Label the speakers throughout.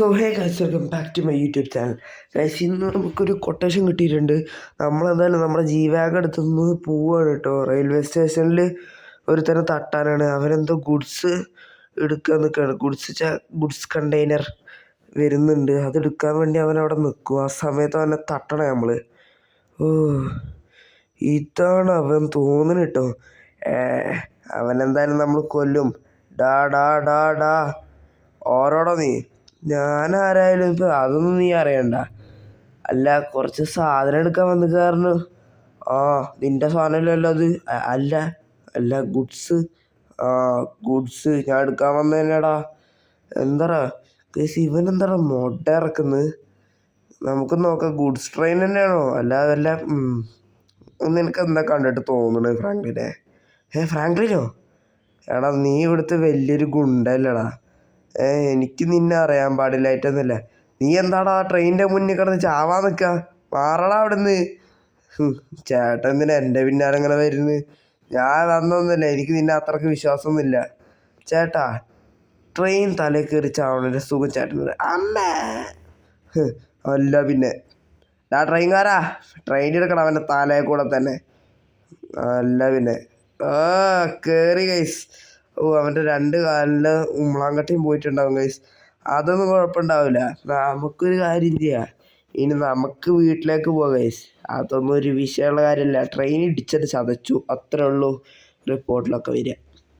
Speaker 1: So hey guys welcome back to my YouTube channel guys ഇന്ന് നമുക്കൊരു quotation കിട്ടിയിട്ടുണ്ട്. നമ്മളെന്തായാലും നമ്മുടെ ജീവാഗ് അടുത്തുനിന്ന് പോവുകയാണ് കേട്ടോ. റെയിൽവേ സ്റ്റേഷനിൽ ഒരുത്തരം തട്ടാനാണ്. അവനെന്തോ ഗുഡ്സ് എടുക്കാൻ നിൽക്കുകയാണ് ഗുഡ്സ് ഗുഡ്സ് കണ്ടെയ്നർ വരുന്നുണ്ട്. അതെടുക്കാൻ വേണ്ടി അവൻ അവിടെ നിൽക്കും ആ സമയത്ത് അവനെ തട്ടണം നമ്മൾ ഓ ഇതാണ് അവൻ തോന്നുന്നു കേട്ടോ. ഏ അവനെന്തായാലും നമ്മൾ കൊല്ലും. ഡാ ഡാ ഡാ ഡാ. ഓരോടോ നീ. ഞാൻ ആരായാലും ഇപ്പം അതൊന്നും നീ അറിയണ്ട. അല്ല കുറച്ച് സാധനം എടുക്കാൻ വന്നു കാരണം ആ നിന്റെ സാധനമല്ലല്ലോ അത്. അല്ല അല്ല ഗുഡ്സ്. ആ ഗുഡ്സ്. ഞാൻ എടുക്കാൻ വന്നതന്നെടാ എന്താടാ ഗൈസ് ഇവൻ എന്താടാ മൊട്ട ഇറക്കുന്നത്? നമുക്ക് നോക്കാം ഗുഡ്സ് ട്രെയിൻ തന്നെയാണോ? അല്ല ഉം. നിനക്ക് എന്താ കണ്ടിട്ട് തോന്നണേ ഫ്രാങ്ക്ലിനെ ഏ ഫ്രാങ്ക്ലിനോ എടാ നീ ഇവിടുത്തെ വലിയൊരു ഗുണ്ടല്ലടാ ഏ എനിക്ക് നിന്നെ അറിയാൻ പാടില്ലായിട്ടൊന്നുമില്ല നീ എന്താടാ ട്രെയിനിന്റെ മുന്നിൽ കിടന്ന് ചാവാൻ നിൽക്ക മാറടാ അവിടുന്ന്. ചേട്ടൻ എന്തിനാ എന്റെ പിന്നാലെ ഇങ്ങനെ വരുന്നത്? ഞാൻ വന്നൊന്നുമില്ല എനിക്ക് നിന്നെ അത്രയ്ക്ക് വിശ്വാസമൊന്നുമില്ല. ചേട്ടാ ട്രെയിൻ തലേ കയറി ചാവണൊരു സുഖം ചേട്ടനുണ്ട് അമ്മേ! അല്ല പിന്നെ. ഡാ ട്രെയിൻകാരാ. ട്രെയിൻ എടുക്കണം അവന്റെ തലയിൽ കൂടെ തന്നെ. അല്ല പിന്നെ. ആ ഗൈസ് ഓ അവന്റെ രണ്ട് കാലിൽ ഉമ്മളാങ്കട്ടിയും പോയിട്ടുണ്ടാവും ഗൈസ് അതൊന്നും കുഴപ്പമുണ്ടാവില്ല. നമുക്കൊരു കാര്യം ചെയ്യാം. ഇനി നമുക്ക് വീട്ടിലേക്ക് പോവാം ഗൈസ് അതൊന്നും ഒരു വിഷയമുള്ള കാര്യമല്ല. ട്രെയിൻ ഇടിച്ചത് ചതച്ചു. അത്രേ ഉള്ളൂ റിപ്പോർട്ടിലൊക്കെ വരിക.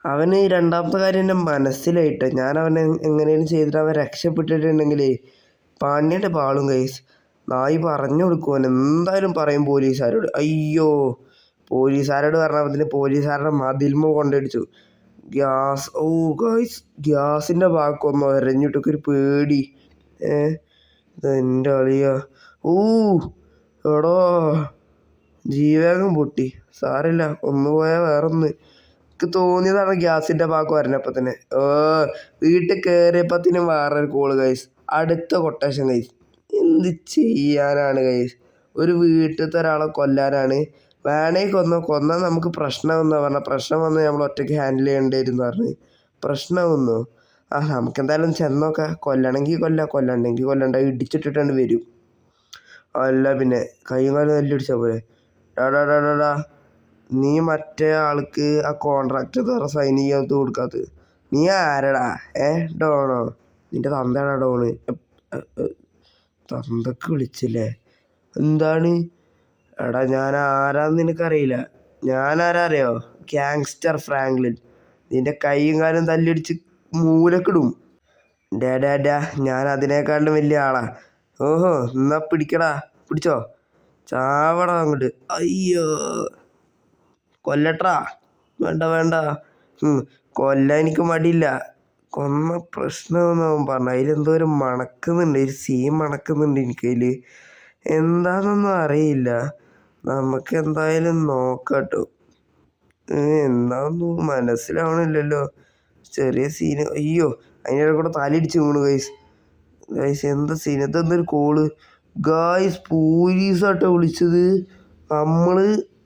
Speaker 1: അവന് രണ്ടാമത്തെ കാര്യം എന്റെ മനസ്സിലായിട്ട് ഞാൻ അവനെ എങ്ങനെയും ചെയ്തിട്ട് അവൻ രക്ഷപ്പെട്ടിട്ടുണ്ടെങ്കിൽ പാണ്ഡ്യന്റെ പാളും ഗൈസ് നായി പറഞ്ഞു കൊടുക്കുവൻ എന്തായാലും പറയും പോലീസുകാരോട്. അയ്യോ പോലീസുകാരോട് പറഞ്ഞപ്പോൾ പോലീസുകാരുടെ മതിൽമ കൊണ്ടടിച്ചു. ഗ്യാസ്. ഓ ഗൈസ് ഗ്യാസിന്റെ ഭാഗമൊന്നും എരഞ്ഞിട്ടൊക്കെ ഒരു പേടി. ഏ ഇതെന്റെ അളിയ. ഓ എടോ ജീവകം പൊട്ടി. സാറില്ല ഒന്ന് പോയാൽ വേറൊന്ന്. എനിക്ക് തോന്നിയതാണ് ഗ്യാസിന്റെ ഭാഗം വരണപ്പോൾ തന്നെ. ഓ വീട്ടിൽ കയറിയപ്പത്തിനും വേറൊരു കോൾ ഗൈസ് അടുത്ത കൊട്ടേഷൻ ഗൈസ് എന്ത് ചെയ്യാനാണ് ഗൈസ് ഒരു വീട്ടിലത്തെ ഒരാളെ കൊല്ലാനാണ് വേണേ കൊന്നോ. കൊന്നാൽ നമുക്ക് പ്രശ്നമെന്നാ പറഞ്ഞാൽ പ്രശ്നം വന്ന് നമ്മൾ ഒറ്റയ്ക്ക് ഹാൻഡിൽ ചെയ്യേണ്ടി വരും എന്ന് പറഞ്ഞ് പ്രശ്നമൊന്നോ ആ നമുക്ക് എന്തായാലും ചെന്നോക്കാം. കൊല്ലണമെങ്കിൽ കൊല്ല. കൊല്ലണ്ടെങ്കിൽ കൊല്ലണ്ട. ഇടിച്ചിട്ടിട്ടാണ് വരും. അല്ല പിന്നെ കൈയും കാലും ഇടിച്ച പോലെ ഡാടാ ഡാടാ നീ മറ്റേ ആൾക്ക് ആ കോൺട്രാക്റ്റ് തറ സൈൻ ചെയ്യാൻ കൊടുക്കാത്തത് നീ ആരടാ? ഏ ഡോണോ? നിന്റെ തന്തടാ ഡോണ്? തന്തക്ക് വിളിച്ചില്ലേ? എന്താണ്? എടാ ഞാൻ ആരാന്ന് നിനക്കറിയില്ല. ഞാൻ ആരാ അറിയോ? Gangster Franklin. നിന്റെ കൈയും കാലും തല്ലിടിച്ച് മൂലക്കിടും ഡാ ഡാ ഡാ ഞാൻ അതിനേക്കാളും വലിയ ആളാ. ഓഹോ എന്നാ പിടിക്കടാ. പിടിച്ചോ? ചാവടാ അങ്ങോട്ട്. അയ്യോ. കൊല്ലട്ടാ. വേണ്ട വേണ്ട. കൊല്ല എനിക്ക് മടിയില്ല. കൊന്ന പ്രശ്നമെന്ന് അവൻ പറഞ്ഞു. അതിലെന്തോ ഒരു മണക്കുന്നുണ്ട്. ഒരു സീ മണക്കുന്നുണ്ട് എനിക്കതിൽ എന്താണെന്നൊന്നും അറിയില്ല. നമുക്ക് എന്തായാലും നോക്കാട്ടോ എന്താന്നു മനസ്സിലാവണില്ലല്ലോ. ചെറിയ സീന് അയ്യോ അതിന്റെ കൂടെ തലയിടിച്ച് വീണു ഗൈസ് ഗൈസ് എന്താ സീൻ ഇതെന്തൊരു കോൾ ഗായ്സ് പോലീസാട്ടോ വിളിച്ചത്. നമ്മൾ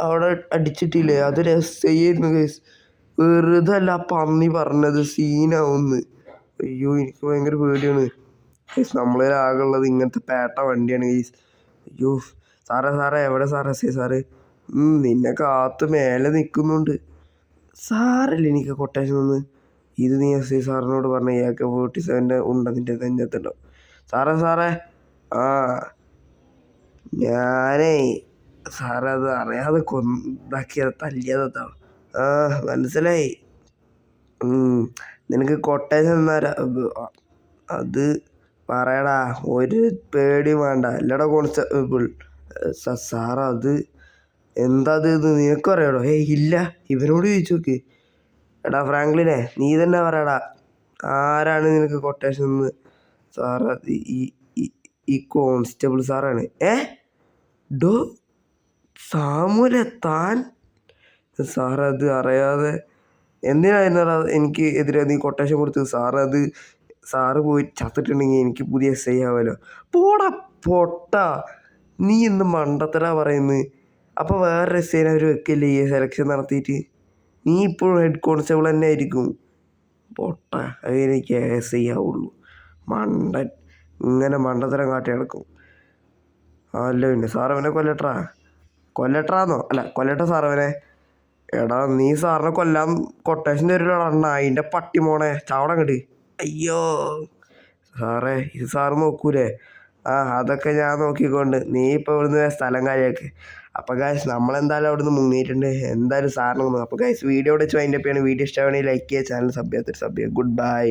Speaker 1: അവിടെ അടിച്ചിട്ടില്ലേ? അതൊരു എസ് ഐ ആയിരുന്നു ഗൈസ് വെറുതെ അല്ല പന്നി പറഞ്ഞത് സീനാവുന്ന് അയ്യോ എനിക്ക് ഭയങ്കര പേടിയാണ്. ഗൈസ് ആകെ ഉള്ളത് ഇങ്ങനത്തെ പേട്ട വണ്ടിയാണ് ഗൈസ് അയ്യോ സാറേ സാറേ എവിടെ സാറേ? ഐ സാറ്. നിന്നെ കാത്ത് മേലെ നിൽക്കുന്നുണ്ട് സാറല്ലേ എനിക്ക് കൊട്ടേഷൻ ഒന്ന് ഇത് നീ എസ് ഐ സാറിനോട് പറഞ്ഞ എ കെ ഫോർട്ടി സെവന്റെ ഉണ്ട് നിന്റെ നെഞ്ഞത്തുണ്ടോ സാറേ സാറേ. ആ. ഞാനേ സാറേ അത് അറിയാതെ കൊന്താക്കിയത് തല്ലിയതാ ആ മനസ്സിലായി? നിനക്ക് കൊട്ടേഷൻ തന്നാരാ? അത് പറയടാ. ഒരു പേടി വേണ്ട. അല്ലടാ കോൺസ്റ്റബിൾ സാർ അത് എന്താ അത് ഇത് നിനക്കും അറിയാമോ ഏയ് ഇല്ല. ഇവനോട് ചോദിച്ചു നോക്ക് എടാ ഫ്രാങ്ക്ലിനെ നീ തന്നെ പറയടാ. ആരാണ് നിനക്ക് കൊട്ടേഷൻ എന്ന് സാർ ഈ ഈ- കോൺസ്റ്റബിൾ സാറാണ്. ഏ? ഡോ സാമൂല താൻ? സാർ അത് അറിയാതെ എന്തിനായിരുന്നടാ എനിക്ക് എതിരെ നീ കൊട്ടേഷൻ കൊടുത്തത്? സാർ അത് സാറ് പോയി ചത്തിട്ടുണ്ടെങ്കിൽ എനിക്ക് പുതിയ എസ് ഐ ആവാലോ പോടാ പൊട്ട. നീ എന്ത് മണ്ടത്തരാ പറയുന്നത്. അപ്പോൾ വേറെ രസേന അവർ വെക്കില്ലേ സെലക്ഷൻ നടത്തിയിട്ട്? നീ ഇപ്പോഴും ഹെഡ് കോൺസ്റ്റബിൾ തന്നെ ആയിരിക്കും. പൊട്ട അങ്ങനെ കേസ് ചെയ്യാവുള്ളൂ മണ്ട ഇങ്ങനെ മണ്ടത്തരം കാട്ടി നടക്കും. അല്ല പിന്നെ സാറവനെ കൊല്ലട്ടാ കൊല്ലട്ടാന്നോ അല്ല കൊല്ലട്ട സാറവനെ എടാ നീ സാറിനെ കൊല്ലാൻ കൊട്ടേഷൻ തരില്ലടാ അതിന്റെ പട്ടി ചാവണം കണ്ട് അയ്യോ. സാറേ ഇത് സാറ് നോക്കൂലേ? ആ അതൊക്കെ ഞാൻ നോക്കിക്കൊണ്ട് നീ ഇപ്പോൾ ഇവിടുന്ന് സ്ഥലം കാര്യമാക്ക് അപ്പോൾ ഗായ്സ് നമ്മളെന്തായാലും അവിടുന്ന് മുങ്ങിയിട്ടുണ്ട്. എന്തായാലും സാറിന് അപ്പോൾ ഗായ്സ് വീഡിയോ വെച്ച് വൈൻഡപ്പ് ചെയ്യണം. വീഡിയോ ഇഷ്ടമാണെങ്കിൽ ലൈക്ക് ചെയ്യുക. ചാനൽ സബ് ചെയ്യാത്തൊരു സബ് ചെയ്യുക. Good bye